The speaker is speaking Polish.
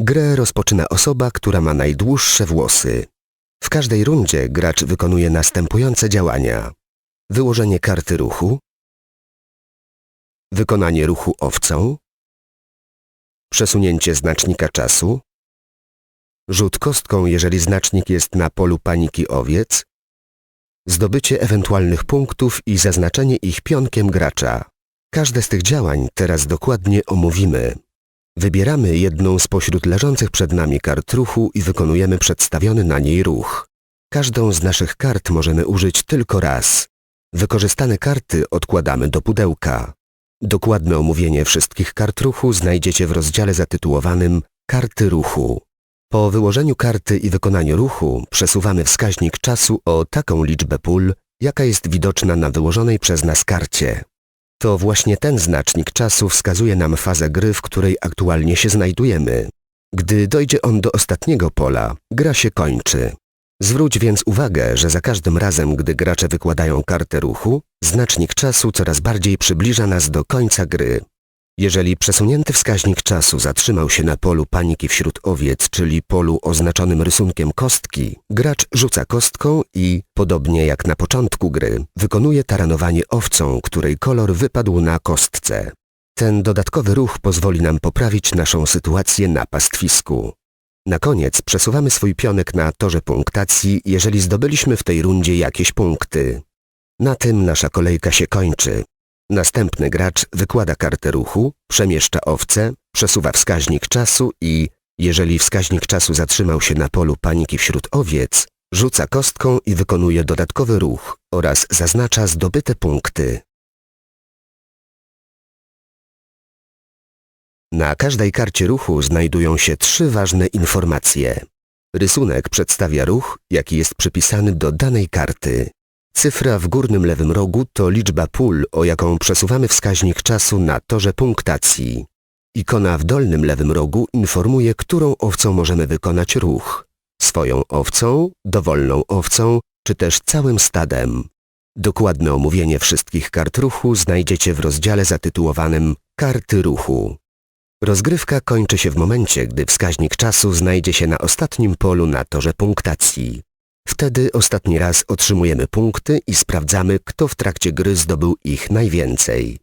Grę rozpoczyna osoba, która ma najdłuższe włosy. W każdej rundzie gracz wykonuje następujące działania. Wyłożenie karty ruchu, wykonanie ruchu owcą, przesunięcie znacznika czasu, rzut kostką, jeżeli znacznik jest na polu paniki owiec, zdobycie ewentualnych punktów i zaznaczenie ich pionkiem gracza. Każde z tych działań teraz dokładnie omówimy. Wybieramy jedną spośród leżących przed nami kart ruchu i wykonujemy przedstawiony na niej ruch. Każdą z naszych kart możemy użyć tylko raz. Wykorzystane karty odkładamy do pudełka. Dokładne omówienie wszystkich kart ruchu znajdziecie w rozdziale zatytułowanym Karty ruchu. Po wyłożeniu karty i wykonaniu ruchu przesuwamy wskaźnik czasu o taką liczbę pól, jaka jest widoczna na wyłożonej przez nas karcie. To właśnie ten znacznik czasu wskazuje nam fazę gry, w której aktualnie się znajdujemy. Gdy dojdzie on do ostatniego pola, gra się kończy. Zwróć więc uwagę, że za każdym razem, gdy gracze wykładają kartę ruchu, znacznik czasu coraz bardziej przybliża nas do końca gry. Jeżeli przesunięty wskaźnik czasu zatrzymał się na polu paniki wśród owiec, czyli polu oznaczonym rysunkiem kostki, gracz rzuca kostką i, podobnie jak na początku gry, wykonuje taranowanie owcą, której kolor wypadł na kostce. Ten dodatkowy ruch pozwoli nam poprawić naszą sytuację na pastwisku. Na koniec przesuwamy swój pionek na torze punktacji, jeżeli zdobyliśmy w tej rundzie jakieś punkty. Na tym nasza kolejka się kończy. Następny gracz wykłada kartę ruchu, przemieszcza owce, przesuwa wskaźnik czasu i, jeżeli wskaźnik czasu zatrzymał się na polu paniki wśród owiec, rzuca kostką i wykonuje dodatkowy ruch oraz zaznacza zdobyte punkty. Na każdej karcie ruchu znajdują się trzy ważne informacje. Rysunek przedstawia ruch, jaki jest przypisany do danej karty. Cyfra w górnym lewym rogu to liczba pól, o jaką przesuwamy wskaźnik czasu na torze punktacji. Ikona w dolnym lewym rogu informuje, którą owcą możemy wykonać ruch. Swoją owcą, dowolną owcą, czy też całym stadem. Dokładne omówienie wszystkich kart ruchu znajdziecie w rozdziale zatytułowanym Karty ruchu. Rozgrywka kończy się w momencie, gdy wskaźnik czasu znajdzie się na ostatnim polu na torze punktacji. Wtedy ostatni raz otrzymujemy punkty i sprawdzamy, kto w trakcie gry zdobył ich najwięcej.